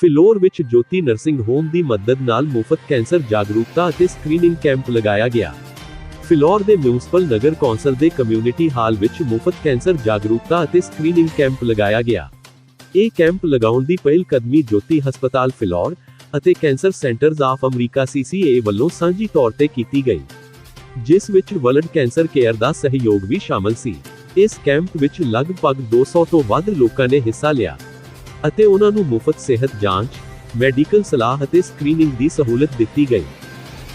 ਫਿਲੌਰ ਵਿੱਚ ਜੋਤੀ nursing home ਦੀ ਮਦਦ ਨਾਲ ਮੁਫਤ ਕੈਂਸਰ ਜਾਗਰੂਕਤਾ ਅਤੇ ਸਕਰੀਨਿੰਗ ਕੈਂਪ ਲਗਾਇਆ ਗਿਆ। ਫਿਲੌਰ ਦੇ ਮਿਊਨਿਸਪਲ ਨਗਰ ਕੌਂਸਲ ਦੇ ਕਮਿਊਨਿਟੀ ਹਾਲ ਵਿੱਚ ਮੁਫਤ ਕੈਂਸਰ ਜਾਗਰੂਕਤਾ ਅਤੇ ਸਕਰੀਨਿੰਗ ਕੈਂਪ ਲਗਾਇਆ ਗਿਆ। ਇਹ ਕੈਂਪ ਲਗਾਉਣ ਦੀ ਪਹਿਲ ਕਦਮੀ ਜੋਤੀ ਹਸਪਤਾਲ ਫਿਲੌਰ ਅਤੇ cancer centres of America CCA ਵੱਲੋਂ ਸਾਂਝੀ ਤੌਰ ਤੇ ਕੀਤੀ ਗਈ। ਜਿਸ ਵਿੱਚ ਵਰਲਡ ਕੈਂਸਰ ਕੇਅਰ ਦਾ ਸਹਿਯੋਗ ਵੀ ਸ਼ਾਮਲ ਸੀ। ਇਸ ਕੈਂਪ ਵਿੱਚ ਲਗਭਗ 200 ਤੋਂ ਵੱਧ ਲੋਕਾਂ ਨੇ ਹਿੱਸਾ ਲਿਆ। ਅਤੇ ਉਹਨਾਂ ਨੂੰ ਮੁਫਤ ਸਿਹਤ ਜਾਂਚ, ਮੈਡੀਕਲ ਸਲਾਹ ਅਤੇ ਸਕਰੀਨਿੰਗ ਦੀ ਸਹੂਲਤ ਦਿੱਤੀ ਗਈ।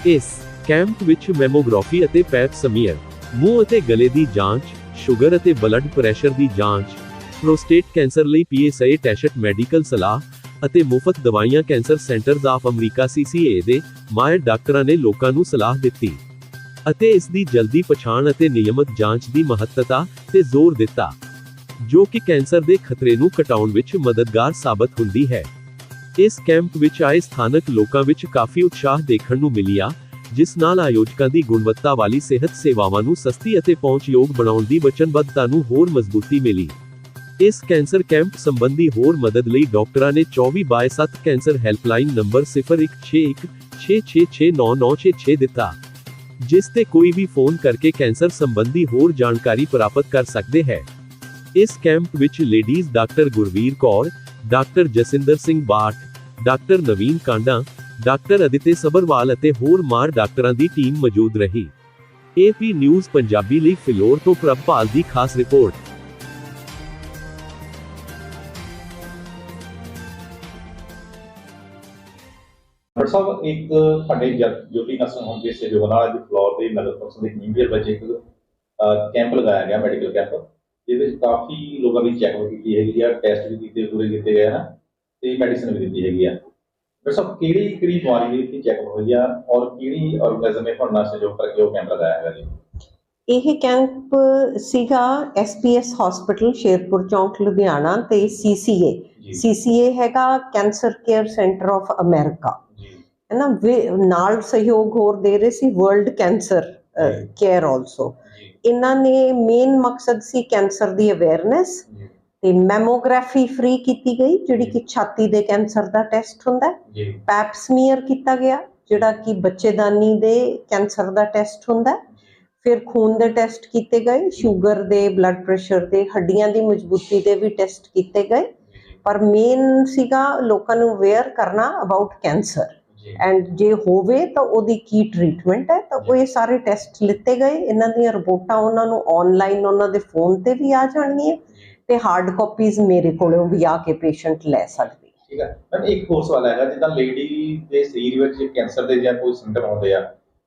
ਇਸ ਕੈਂਪ ਵਿੱਚ ਮੈਮੋਗ੍ਰਾਫੀ ਅਤੇ ਪੈਪ ਸਮੀਅਰ, ਮੂੰਹ ਅਤੇ ਗਲੇ ਦੀ ਜਾਂਚ, ਸ਼ੂਗਰ ਅਤੇ ਬਲੱਡ ਪ੍ਰੈਸ਼ਰ ਦੀ ਜਾਂਚ, ਪ੍ਰੋਸਟੇਟ ਕੈਂਸਰ ਲਈ ਪੀਐਸਏ ਟੈਸਟ, ਮੈਡੀਕਲ ਸਲਾਹ ਅਤੇ ਮੁਫਤ ਦਵਾਈਆਂ cancer centres of America CCA ਦੇ ਮਾਹਿਰ ਡਾਕਟਰਾਂ ਨੇ ਲੋਕਾਂ ਨੂੰ ਸਲਾਹ ਦਿੱਤੀ ਅਤੇ ਇਸ ਦੀ ਜਲਦੀ ਪਛਾਣ ਅਤੇ ਨਿਯਮਤ ਜਾਂਚ ਦੀ ਮਹੱਤਤਾ ਤੇ ਜ਼ੋਰ ਦਿੱਤਾ। ਜੋ ਕਿ ਕੈਂਸਰ ਦੇ ਖਤਰੇ ਨੂੰ ਘਟਾਉਣ ਵਿੱਚ ਮਦਦਗਾਰ ਸਾਬਤ ਹੁੰਦੀ ਹੈ। ਇਸ ਕੈਂਪ ਵਿੱਚ ਆਏ ਸਥਾਨਕ ਲੋਕਾਂ ਵਿੱਚ ਕਾਫੀ ਉਤਸ਼ਾਹ ਦੇਖਣ ਨੂੰ ਮਿਲਿਆ, ਜਿਸ ਨਾਲ ਆਯੋਜਕਾਂ ਦੀ ਗੁਣਵੱਤਾ ਵਾਲੀ ਸਿਹਤ ਸੇਵਾਵਾਂ ਨੂੰ ਸਸਤੀ ਅਤੇ ਪਹੁੰਚਯੋਗ ਬਣਾਉਣ ਦੀ ਵਚਨਬੱਧਤਾ ਨੂੰ ਹੋਰ ਮਜ਼ਬੂਤੀ ਮਿਲੀ। ਇਸ ਕੈਂਸਰ ਕੈਂਪ ਸੰਬੰਧੀ ਹੋਰ ਮਦਦ ਲਈ ਡਾਕਟਰਾਂ ਨੇ 24/7 ਕੈਂਸਰ ਹੈਲਪਲਾਈਨ ਨੰਬਰ 016166699966 ਦਿੱਤਾ, ਜਿਸ ਤੇ ਕੋਈ ਵੀ ਫੋਨ ਕਰਕੇ ਕੈਂਸਰ ਸੰਬੰਧੀ ਹੋਰ ਜਾਣਕਾਰੀ ਪ੍ਰਾਪਤ ਕਰ ਸਕਦੇ ਹੈ। ਇਸ ਕੈਂਪ ਵਿੱਚ ladies doctor Gurveer Kaur, doctor Jasinder Singh Bath, doctor Naveen Kanda, doctor Aditya Sabharwal ਅਤੇ ਹੋਰ ਮਾਰ ਡਾਕਟਰਾਂ ਦੀ ਟੀਮ ਮੌਜੂਦ ਰਹੀ। ਏਪੀ ਨਿਊਜ਼ ਪੰਜਾਬੀ ਲਈ ਫਿਲੌਰ ਤੋਂ ਪ੍ਰਭਪਾਲ ਦੀ ਖਾਸ ਰਿਪੋਰਟ। ਡਾਕਟਰ ਸਾਹਿਬ, ਇੱਕ ਸਾਡੇ ਜਗ- ਜੋਤੀ ਨਰਸਿੰਗ ਹੋਮ ਦੇ ਸਹਿਯੋਗ ਨਾਲ ਅੱਜ ਫਲੋਰ ਦੇ ਨਗਰ ਕੌਂਸਲ ਦੇ ਕਮਿਊਨਿਟੀ ਵਿੱਚ ਇੱਕ ਕੈਂਪ ਲਗਾਇਆ ਗਿਆ, ਮੈਡੀਕਲ ਕੈਂਪ। ਜਿਹਦੇ ਵਿੱਚ ਕਾਫੀ ਲੋਕਾਂ ਦੀ ਚੈੱਕਅਪ ਕੀਤੀ ਹੈਗੀ ਆ ਟੈਸਟ ਵੀ ਕੀਤੇ ਪੂਰੇ ਕੀਤੇ ਗਏ ਨਾ ਤੇ ਮੈਡੀਸਿਨ ਵੀ ਦਿੱਤੀ ਹੈਗੀ ਆ। ਡਾਕਟਰ ਸਾਹਿਬ ਕਿਹੜੀ ਕਿਹੜੀ ਬਿਮਾਰੀ ਦੀ ਇੱਥੇ ਚੈੱਕਅਪ ਹੋਈ ਆ ਔਰ ਕਿਹੜੀ ਆਰਗੇਨਾਈਜ਼ੇਸ਼ਨ ਨੇ ਨਾਲ ਸਹਿਯੋਗ ਕਰਕੇ ਉਹ ਕੈਂਪ ਲਗਾਇਆ ਹੈਗਾ ਜੀ? ਇਹ ਕੈਂਪ ਸੀਗਾ ਐਸਪੀਐਸ ਹਸਪੀਟਲ ਸ਼ੇਰਪੁਰ ਚੌਂਕ ਲੁਧਿਆਣਾ ਤੇ ਸੀਸੀਏ ਸੀਸੀਏ ਹੈਗਾ cancer care centre of America ਹੈ ਨਾ ਨਾਲ ਸਹਿਯੋਗ ਹੋਰ ਦੇ ਰਹੇ ਸੀ ਵਰਲਡ ਕੈਂਸਰ। ਕੇਅਰ ਆਲਸੋ ਇਹਨਾਂ ਨੇ ਮੇਨ ਮਕਸਦ ਸੀ ਕੈਂਸਰ ਦੀ ਅਵੇਅਰਨੈਸ ਤੇ ਮੈਮੋਗ੍ਰਾਫੀ ਫ੍ਰੀ ਕੀਤੀ ਗਈ ਜਿਹੜੀ ਕਿ ਛਾਤੀ ਦੇ ਕੈਂਸਰ ਦਾ ਟੈਸਟ ਹੁੰਦਾ ਹੈ। ਪੈਪ ਸਮੀਅਰ ਕੀਤਾ ਗਿਆ ਜਿਹੜਾ ਕਿ ਬੱਚੇਦਾਨੀ ਦੇ ਕੈਂਸਰ ਦਾ ਟੈਸਟ ਹੁੰਦਾ ਫਿਰ ਖੂਨ ਦੇ ਟੈਸਟ ਕੀਤੇ ਗਏ ਸ਼ੂਗਰ ਦੇ ਬਲੱਡ ਪ੍ਰੈਸ਼ਰ ਦੇ ਹੱਡੀਆਂ ਦੀ ਮਜ਼ਬੂਤੀ ਦੇ ਵੀ ਟੈਸਟ ਕੀਤੇ ਗਏ। ਪਰ ਮੇਨ ਸੀਗਾ ਲੋਕਾਂ ਨੂੰ ਅਵੇਅਰ ਕਰਨਾ ਅਬਾਊਟ ਕੈਂਸਰ ਐਂਡ ਜੇ ਹੋਵੇ ਤਾਂ ਉਹਦੀ ਕੀ ਟ੍ਰੀਟਮੈਂਟ ਹੈ ਤਾਂ ਉਹ ਇਹ ਸਾਰੇ ਟੈਸਟ ਲਿੱਤੇ ਗਏ। ਇਹਨਾਂ ਦੀਆਂ ਰਿਪੋਰਟਾਂ ਉਹਨਾਂ ਨੂੰ ਆਨਲਾਈਨ ਉਹਨਾਂ ਦੇ ਫੋਨ ਤੇ ਵੀ ਆ ਜਾਣਗੀਆਂ ਤੇ ਹਾਰਡ ਕਾਪੀਜ਼ ਮੇਰੇ ਕੋਲੋਂ ਵੀ ਆ ਕੇ ਪੇਸ਼ੈਂਟ ਲੈ ਸਕਦੇ। ਠੀਕ ਹੈ। ਮੈਂ ਇੱਕ ਹੋਰ ਸਵਾਲ ਹੈਗਾ ਜਿੱਦਾਂ ਲੇਡੀ ਦੇ ਸਰੀਰ ਵਿੱਚ ਕੈਂਸਰ ਦੇ ਜਾਂ ਕੋਈ ਸਿੰਪਟਮ ਹੁੰਦੇ ਆ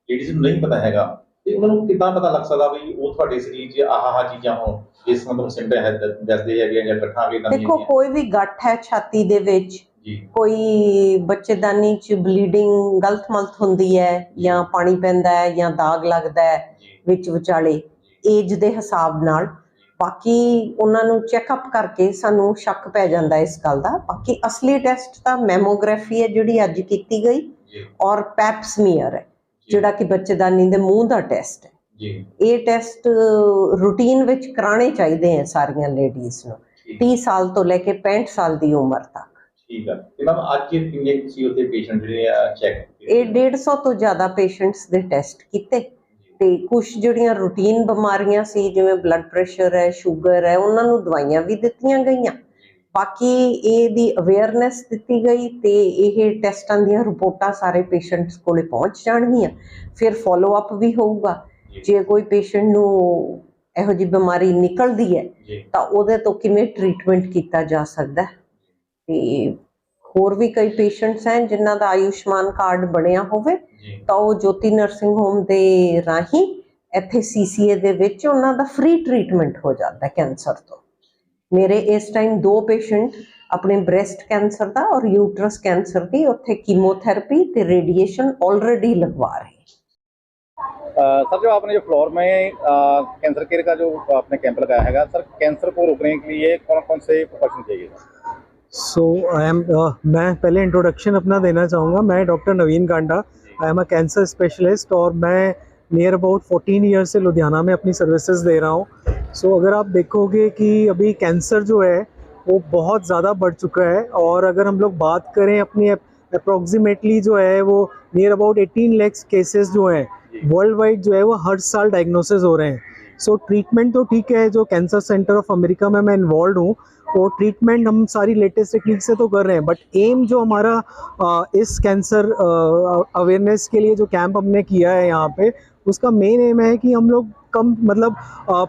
ਲੇਡੀਜ਼ ਨੂੰ ਨਹੀਂ ਪਤਾ ਹੈਗਾ ਤੇ ਉਹਨਾਂ ਨੂੰ ਕਿੱਦਾਂ ਪਤਾ ਲੱਗ ਸਕਦਾ ਵੀ ਉਹ ਤੁਹਾਡੇ ਸਰੀਰ 'ਚ ਆਹ ਆਹ ਚੀਜ਼ਾਂ ਹੋਣ ਜਿਸ ਮਤਲਬ ਸਿੰਪਟਮ ਹੈ ਦੱਸਦੇ ਹੈਗੇ ਆ ਜਾਂ ਗੱਠਾਂ ਵੀ ਨਵੀਆਂ ਦੇਖੋ ਕੋਈ ਵੀ ਗੱਠ ਹੈ ਛਾਤੀ ਦੇ ਵਿੱਚ ਕੋਈ ਬੱਚੇਦਾਨੀ ਚ ਬਲੀਡਿੰਗ ਗਲਤ ਮਲਤ ਹੁੰਦੀ ਹੈ ਜਾਂ ਪਾਣੀ ਪੈਂਦਾ ਹੈ ਜਾਂ ਦਾਗ ਲੱਗਦਾ ਹੈ ਵਿੱਚ ਵਿਚਾਲੇ ਏਜ ਦੇ ਹਿਸਾਬ ਨਾਲ ਬਾਕੀ ਉਹਨਾਂ ਨੂੰ ਚੈੱਕਅਪ ਕਰਕੇ ਸਾਨੂੰ ਸ਼ੱਕ ਪੈ ਜਾਂਦਾ ਇਸ ਗੱਲ ਦਾ। ਬਾਕੀ ਅਸਲੀ ਟੈਸਟ ਤਾਂ ਮੈਮੋਗ੍ਰਾਫੀ ਹੈ ਜਿਹੜੀ ਅੱਜ ਕੀਤੀ ਗਈ ਔਰ ਪੈਪ ਸਮੀਅਰ ਹੈ ਜਿਹੜਾ ਕਿ ਬੱਚੇਦਾਨੀ ਦੇ ਮੂੰਹ ਦਾ ਟੈਸਟ ਹੈ। ਜੀ। ਇਹ ਟੈਸਟ ਰੂਟੀਨ ਵਿੱਚ ਕਰਾਣੇ ਚਾਹੀਦੇ ਆ ਸਾਰੀਆਂ ਲੇਡੀਜ਼ ਨੂੰ। ਠੀਕ। 30 ਸਾਲ ਤੋਂ ਲੈ ਕੇ 65 ਸਾਲ ਦੀ ਉਮਰ ਤੱਕ। ਠੀਕ ਹੈ ਤੇ ਮੈਮ ਅੱਜ ਕਿੰਨੇ ਤੁਸੀਂ ਉੱਥੇ ਪੇਸ਼ੈਂਟ ਜਿਹੜੇ ਆ ਚੈੱਕ ਇਹ 150 ਤੋਂ ਜ਼ਿਆਦਾ ਪੇਸ਼ੈਂਟਸ ਦੇ ਟੈਸਟ ਕੀਤੇ। ਤੇ ਕੁਝ ਜਿਹੜੀਆਂ ਰੂਟੀਨ ਬਿਮਾਰੀਆਂ ਸੀ ਜਿਵੇਂ ਬਲੱਡ ਪ੍ਰੈਸ਼ਰ ਹੈ ਸ਼ੂਗਰ ਹੈ ਉਹਨਾਂ ਨੂੰ ਦਵਾਈਆਂ ਵੀ ਦਿੱਤੀਆਂ ਗਈਆਂ। ਬਾਕੀ ਇਹਦੀ ਅਵੇਅਰਨੈਸ ਦਿੱਤੀ ਗਈ ਤੇ ਇਹ ਟੈਸਟਾਂ ਦੀਆਂ ਰਿਪੋਰਟਾਂ ਸਾਰੇ ਪੇਸ਼ੈਂਟਸ ਕੋਲੇ ਪਹੁੰਚ ਜਾਣਗੀਆਂ। ਫਿਰ ਫਾਲੋ ਅਪ ਵੀ ਹੋਊਗਾ। ਜੇ। ਕੋਈ ਪੇਸ਼ੈਂਟ ਨੂੰ ਇਹੋ ਜਿਹੀ ਬਿਮਾਰੀ ਨਿਕਲਦੀ ਹੈ ਜੀ। ਤਾਂ ਉਹਦੇ ਤੋਂ ਕਿਵੇਂ ਟ੍ਰੀਟਮੈਂਟ ਕੀਤਾ ਜਾ ਸਕਦਾ ਹੈ? ਤੇ ਹੋਰ ਵੀ ਕਈ ਪੇਸ਼ੈਂਟਸ ਹਨ ਜਿਨ੍ਹਾਂ ਦਾ ਆਯੁਸ਼ਮਾਨ ਕਾਰਡ ਬਣਿਆ ਹੋਵੇ ਜੀ ਤਾਂ ਉਹ ਜੋਤੀ ਨਰਸਿੰਗ ਹੋਮ ਦੇ ਰਾਹੀਂ ਇੱਥੇ ਸੀਸੀਏ ਦੇ ਵਿੱਚ ਉਹਨਾਂ ਦਾ ਫ੍ਰੀ ਟ੍ਰੀਟਮੈਂਟ ਹੋ ਜਾਂਦਾ ਕੈਂਸਰ ਤੋਂ ਮੇਰੇ ਇਸ ਟਾਈਮ ਦੋ ਪੇਸ਼ੈਂਟ ਆਪਣੇ ਬ੍ਰੈਸਟ ਕੈਂਸਰ ਦਾ ਔਰ ਯੂਟਰਸ ਕੈਂਸਰ ਦੀ ਉੱਥੇ ਕੀਮੋਥੈਰੇਪੀ ਤੇ ਰੇਡੀਏਸ਼ਨ ਆਲਰੇਡੀ ਲਗਵਾ ਰਹੇ अ, सर जो आपने जो फ्लोर में अ, कैंसर केयर का जो आपने कैंप लगाया हैगा सर कैंसर को रोकने के लिए कौन कौन से प्रिकॉशन चाहिए सो आई एम मैं पहले इंट्रोडक्शन अपना देना चाहूँगा। मैं doctor Naveen Kanda I am a cancer specialist और मैं नियर अबाउट 14 ईयर से लुधियाना में अपनी सर्विसेज़ दे रहा हूँ। सो so, अगर आप देखोगे कि अभी कैंसर जो है वो बहुत ज़्यादा बढ़ चुका है और अगर हम लोग बात करें अपनी अप्रोक्सीमेटली जो है वो नियर अबाउट 18 लैक्स केसेस जो हैं वर्ल्ड वाइड जो है वो हर साल डायग्नोसिस हो रहे हैं। सो so, ट्रीटमेंट तो ठीक है जो कैंसर सेंटर ऑफ़ अमेरिका में मैं इन्वॉल्व हूँ वो ट्रीटमेंट हम सारी लेटेस्ट टेक्निक से तो कर रहे हैं बट एम जो हमारा इस कैंसर अवेयरनेस के लिए जो कैंप हमने किया है यहाँ पे, उसका मेन एम है कि हम लोग कम मतलब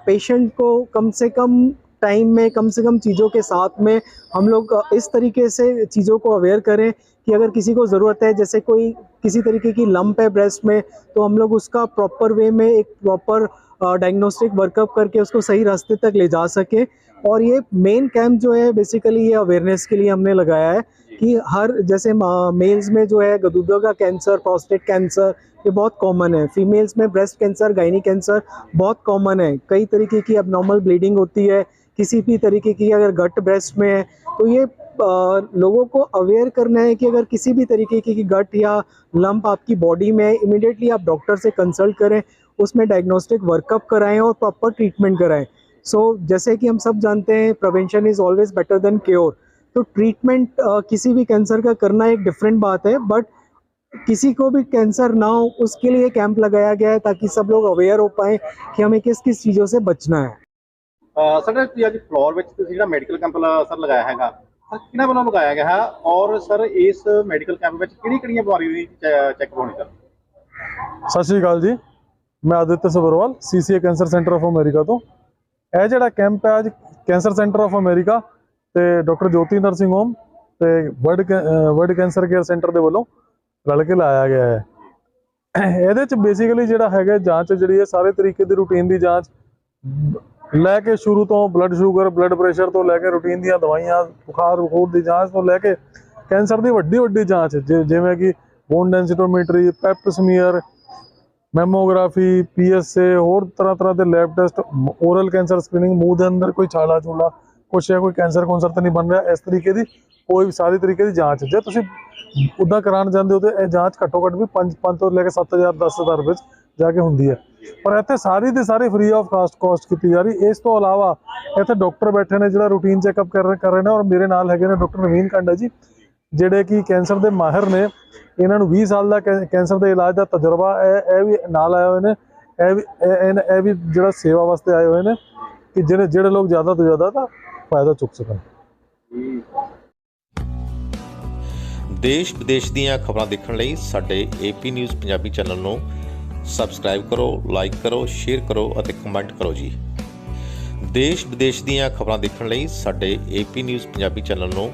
पेशेंट को कम से कम टाइम में, कम से कम चीज़ों के साथ में हम लोग इस तरीके से चीज़ों को अवेयर करें कि अगर किसी को ज़रूरत है, जैसे कोई किसी तरीके की लंप है ब्रेस्ट में तो हम लोग उसका प्रॉपर वे में एक प्रॉपर डायग्नोस्टिक वर्कअप करके उसको सही रास्ते तक ले जा सके। और ये मेन कैंप जो है बेसिकली ये अवेयरनेस के लिए हमने लगाया है कि हर जैसे मेल्स में जो है गदूदा का कैंसर प्रोस्टेट कैंसर ये बहुत कॉमन है। फीमेल्स में ब्रेस्ट कैंसर गाइनी कैंसर बहुत कॉमन है। कई तरीके की अब नॉर्मल ब्लीडिंग होती है किसी भी तरीके की अगर गट ब्रेस्ट में है तो ये अ, लोगों को अवेयर करना है कि अगर किसी भी तरीके की गट या लंप आपकी बॉडी में है इमिडिएटली आप डॉक्टर से कंसल्ट करें उसमें डायग्नोस्टिक वर्कअप कराएँ और प्रॉपर ट्रीटमेंट कराएँ। सो जैसे कि हम सब जानते हैं prevention is always better than cure तो ट्रीटमेंट किसी भी कैंसर का करना एक डिफरेंट बात है बट किसी को भी कैंसर ना हो उसके लिए कैंप लगाया गया है ताकि सब लोग अवेयर हो पाएं कि हमें किस किस चीज़ों से बचना है ਅਹ ਸਰ ਤੁਸੀਂ ਅੱਜ ਫਲੋਰ ਵਿੱਚ ਤੁਸੀਂ ਜਿਹੜਾ ਮੈਡੀਕਲ ਕੈਂਪ ਸਰ ਲਗਾਇਆ ਹੈਗਾ ਸਰ ਕਿਹਨਾਂ ਵੱਲੋਂ ਲਗਾਇਆ ਗਿਆ ਹੈ ਔਰ ਸਰ ਇਸ ਮੈਡੀਕਲ ਕੈਂਪ ਵਿੱਚ ਕਿਹੜੀ ਕਿਹੜੀਆਂ ਬਿਮਾਰੀਆਂ ਦੀ ਚੈੱਕ ਹੋਣੀ ਸਰ ਸਤਿ ਸ਼੍ਰੀ ਅਕਾਲ ਜੀ ਮੈਂ Aditya Sabharwal CCA Cancer Center of America ਤੋਂ ਇਹ ਜਿਹੜਾ ਕੈਂਪ ਹੈ ਅੱਜ ਕੈਂਸਰ ਸੈਂਟਰ ਆਫ ਅਮਰੀਕਾ ਤੇ ਡਾਕਟਰ ਜੋਤੀ ਨਰਸਿੰਗ ਹੋਮ ਤੇ ਵਰਲਡ ਕੈ- ਵਰਲਡ ਕੈਂਸਰ ਕੇਅਰ ਸੈਂਟਰ ਦੇ ਵੱਲੋਂ ਰਲ ਕੇ ਲਾਇਆ ਗਿਆ ਹੈ। ਇਹਦੇ ਚ ਬੇਸਿਕਲੀ ਜਿਹੜਾ ਹੈਗਾ ਜਾਂਚ ਜਿਹੜੀ ਹੈ, ਸਾਰੇ ਤਰੀਕੇ ਦੀ ਰੂਟੀਨ ਦੀ ਜਾਂਚ ਲੈ ਕੇ ਸ਼ੁਰੂ ਤੋਂ ਬਲੱਡ ਸ਼ੂਗਰ ਬਲੱਡ ਪ੍ਰੈਸ਼ਰ ਤੋਂ ਲੈ ਕੇ ਰੂਟੀਨ ਦੀਆਂ ਦਵਾਈਆਂ, ਬੁਖਾਰ ਬਖੂਰ ਦੀ ਜਾਂਚ ਤੋਂ ਲੈ ਕੇ ਕੈਂਸਰ ਦੀ ਵੱਡੀ ਵੱਡੀ ਜਾਂਚ, ਜਿ- ਜਿਵੇਂ ਕਿ bone densitometry pap smear mammography PSA ਹੋਰ ਤਰ੍ਹਾਂ ਤਰ੍ਹਾਂ ਦੇ lab test oral cancer screening ਮੂੰਹ ਦੇ ਅੰਦਰ ਕੋਈ ਛਾਲਾ ਛੂਲਾ, ਕੁਛ ਹੈ ਕੋਈ ਕੈਂਸਰ ਕੌਂਸਰ ਤਾਂ ਨਹੀਂ ਬਣ ਰਿਹਾ, ਇਸ ਤਰੀਕੇ ਦੀ ਕੋਈ ਵੀ ਸਾਰੀ ਤਰੀਕੇ ਦੀ ਜਾਂਚ। ਜੇ ਤੁਸੀਂ ਉਦਾਂ ਕਰਾਉਣ ਜਾਂਦੇ ਹੋ ਤੇ ਇਹ ਜਾਂਚ ਘੱਟੋ ਘੱਟ ਵੀ 5 5 ਤੋਂ ਲੈ ਕੇ 7000 10000 ਵਿੱਚ ਜਾ ਕੇ ਹੁੰਦੀ ਹੈ। ਪਰ ਇੱਥੇ ਸਾਰੀ ਦੀ ਸਾਰੀ ਫ੍ਰੀ ਆਫ ਕਾਸਟ ਕੋਸਟ ਕੀਤੀ ਜਾ ਰਹੀ। ਇਸ ਤੋਂ ਇਲਾਵਾ ਇੱਥੇ ਡਾਕਟਰ ਬੈਠੇ ਨੇ, ਜਿਹੜਾ ਰੂਟੀਨ ਚੈੱਕਅਪ ਕਰ ਰਹੇ ਕਰ ਰਹੇ ਨੇ ਔਰ ਮੇਰੇ ਨਾਲ ਹੈਗੇ ਨੇ ਡਾਕਟਰ ਨਵੀਨ ਕਾਂਡਾ ਜੀ। ਜਿਹੜੇ ਕਿ ਕੈਂਸਰ ਦੇ ਮਾਹਿਰ ਨੇ, ਇਹਨਾਂ ਨੂੰ 20 ਸਾਲ ਦਾ ਕੈ- ਕੈਂਸਰ ਦੇ ਇਲਾਜ ਦਾ ਤਜਰਬਾ, ਇਹ ਇਹ ਵੀ ਨਾਲ ਆਏ ਹੋਏ ਨੇ, ਇਹ ਵੀ, ਇਹ- ਇਹ ਵੀ ਜਿਹੜਾ ਸੇਵਾ ਵਾਸਤੇ ਆਏ ਹੋਏ ਨੇ ਕਿ ਜਿਹੜੇ ਜਿਹੜੇ ਲੋਕ ਜ਼ਿਆਦਾ ਤੋਂ ਜ਼ਿਆਦਾ ਦਾ ਫਾਇਦਾ ਚੁੱਕ ਸਕਣ। ਦੇਸ਼ ਵਿਦੇਸ਼ ਦੀਆਂ ਖਬਰਾਂ ਦੇਖਣ ਲਈ ਸਾਡੇ ਏਪੀ ਨਿਊਜ਼ ਪੰਜਾਬੀ ਚੈਨਲ ਨੂੰ ਸਬਸਕ੍ਰਾਈਬ ਕਰੋ, ਲਾਈਕ ਕਰੋ, ਸ਼ੇਅਰ ਕਰੋ ਅਤੇ ਕਮੈਂਟ ਕਰੋ ਜੀ। ਦੇਸ਼ ਵਿਦੇਸ਼ ਦੀਆਂ ਖਬਰਾਂ ਦੇਖਣ ਲਈ ਸਾਡੇ ਏਪੀ ਨਿਊਜ਼ ਪੰਜਾਬੀ ਚੈਨਲ ਨੂੰ